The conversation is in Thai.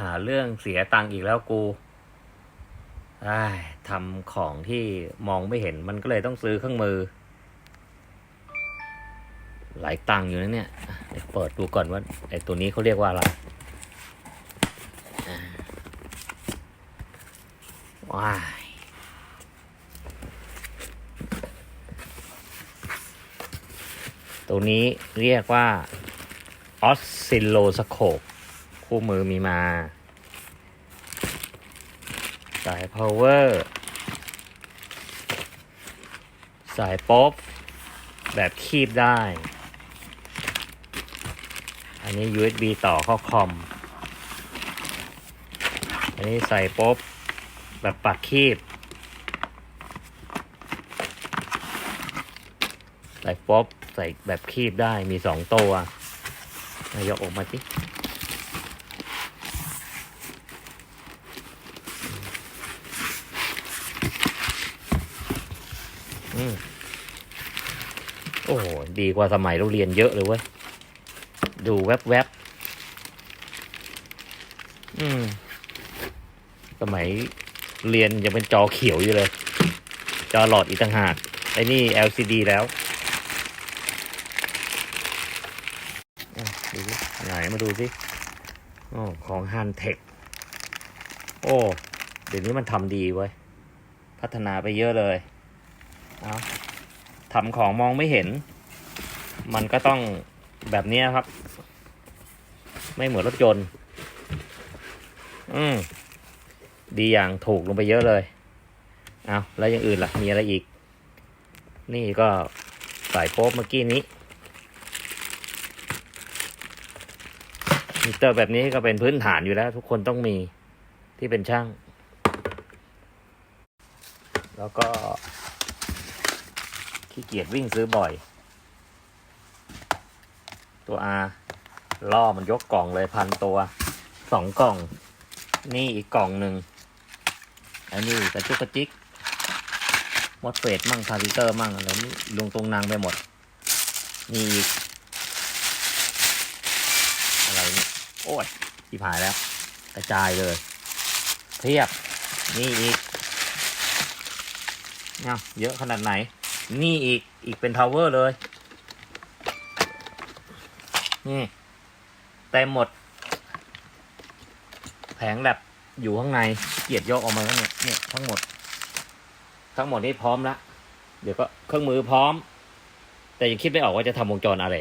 หาเรื่องเสียตังค์อีกแล้วกูอ้ทำของที่มองไม่เห็นมันก็เลยต้องซื้อเครื่องมือ หลายตังค์อยู่นะเนี่ยเดี๋ยวเปิดดูก่อนว่าไอ้ตัวนี้เขาเรียกว่าอะไรว้ายตัวนี้เรียกว่าออสซิลโลสโคป คู่มือมีมา สาย power สายป๊อปแบบคีบได้ อันนี้ USB ต่อเข้าคอม อันนี้ใส่ป๊อปแบบปักคีบ ใส่ป๊อปใส่แบบคีบได้มีสองตัวนายกออกมาสิ โอ้โห ดีกว่าสมัยเราเรียนเยอะเลยเว้ย ดูแวบๆอืม สมัยเรียนยังเป็นจอเขียวอยู่เลย จอหลอดอีกต่างหาก ไอ้นี่ LCD แล้วดูสิไหนมาดูสิอ๋อของฮันเทค โอ้ เดี๋ยวนี้มันทำดีเว้ย พัฒนาไปเยอะเลย เอาทำของมองไม่เห็น มันก็ต้องแบบนี้ครับ ไม่เหมือนรถยนต์ อืม ดีอย่างถูกลงไปเยอะเลย เอาแล้วอย่างอื่นล่ะ มีอะไรอีก นี่ก็สายโป๊บเมื่อกี้นี้ มิเตอร์แบบนี้ก็เป็นพื้นฐานอยู่แล้ว ทุกคนต้องมีที่เป็นช่าง แล้วก็ ขี้เกียจวิ่งซื้อบ่อย ตัว R ล่อมันยกกล่องเลยพันตัวสองกล่อง นี่อีกกล่องหนึ่งอันนี้กระจุกกระจิกมดเฟดมั่งทาริเตอร์มั่งอะไรนี่ลงตรงนางไปหมด นี่อีกอะไรนี่โอ้ยที่ผายแล้ว กระจายเลย เทียบ นี่อีกเนี่ยเยอะขนาดไหน นี่อีก อีกเป็นทาวเวอร์เลย นี่เต็มหมด แผงแบบอยู่ข้างในเกียดยกออกมาแล้วเนี่ยเนี่ยทั้งหมด ทั้งหมดนี้พร้อมละเดี๋ยวก็เครื่องมือพร้อม แต่ยังคิดไม่ออกว่าจะทำวงจรอะไร